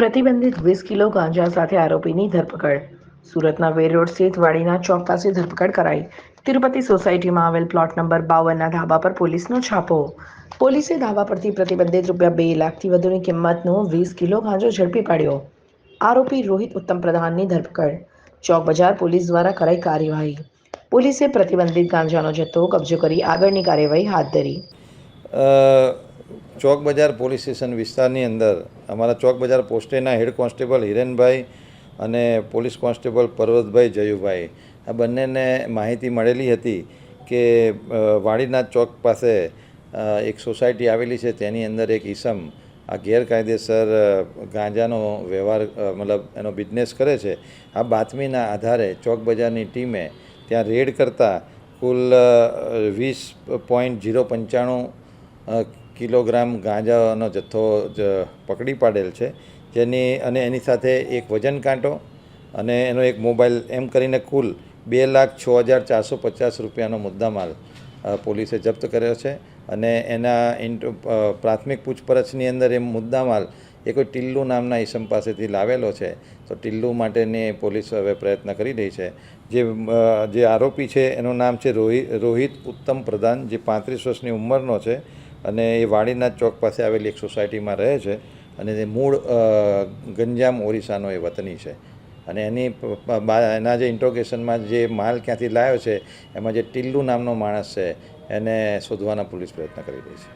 પ્રતિબંધિત વીસ કિલો ગાંજા સાથે આરોપીની ધરપકડ. સુરતના વેર રોડ સ્થિત વાડીના ચોક પાસે ધરપકડ કરાઈ. તિરુપતિ સોસાયટીમાં આવેલ પ્લોટ નંબર બાવનના ધાબા પર પોલીસનો છાપો. પોલીસે ધાબા પરથી પ્રતિબંધિત રૂપિયા બે લાખથી વધુની કિંમતનો વીસ કિલો ગાંજો ઝડપી પાડ્યો. આરોપી રોહિત ઉત્તમ પ્રધાનની ધરપકડ. ચોક બજાર પોલીસ દ્વારા કરાઈ કાર્યવાહી. પોલીસે પ્રતિબંધિત ગાંજાનો જથ્થો કબજો કરી આગળની કાર્યવાહી હાથ ધરી. ચોક બજાર પોલીસ સ્ટેશન વિસ્તારની અંદર અમારા ચોક બજાર પોસ્ટેના હેડ કોન્સ્ટેબલ હિરેનભાઈ અને પોલીસ કોન્સ્ટેબલ પર્વતભાઈ જયુભાઈ. આ બંનેને માહિતી મળેલી હતી કે વાડીનાથ ચોક પાસે એક સોસાયટી આવેલી છે, તેની અંદર એક ઈસમ, આ ગેરકાયદેસર ગાંજાનો વ્યવહાર મતલબ એનો બિઝનેસ કરે છે. આ બાતમીના આધારે ચોક બજારની ટીમે ત્યાં રેડ કરતાં કુલ વીસ પોઈન્ટ જીરો પંચાણું કિલોગ્રામ ગાંજાનો જથ્થો જ પકડી પાડેલ છે. જેની અને એની સાથે એક વજન કાંટો અને એનો એક મોબાઈલ, એમ કરીને કુલ બે લાખ છ હજાર ચારસો પચાસ રૂપિયાનો મુદ્દામાલ પોલીસે જપ્ત કર્યો છે. અને એના પ્રાથમિક પૂછપરછની અંદર એ મુદ્દામાલ એ કોઈ ટિલ્લુ નામના ઈસમ પાસેથી લાવેલો છે. તો ટિલ્લુ માટેની પોલીસ હવે પ્રયત્ન કરી રહી છે. જે જે આરોપી છે એનું નામ છે રોહિત રોહિત ઉત્તમ પ્રધાન, જે પાંત્રીસ વર્ષની ઉંમરનો છે. અને એ વાડીનાથ ચોક પાસે આવેલી એક સોસાયટીમાં રહે છે અને તે મૂળ ગંજામ ઓરિસ્સાનો એ વતની છે. અને એની એના જે ઇન્ટ્રોગેશનમાં જે માલ ક્યાંથી લાવ્યો છે એમાં જે ટિલ્લુ નામનો માણસ છે એને શોધવાના પોલીસ પ્રયત્ન કરી રહી છે.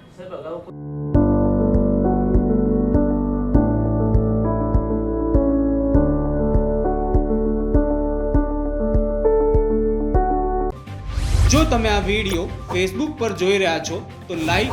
જો તમે આ વીડિયો ફેસબુક પર જોઈ રહ્યા છો તો લાઈક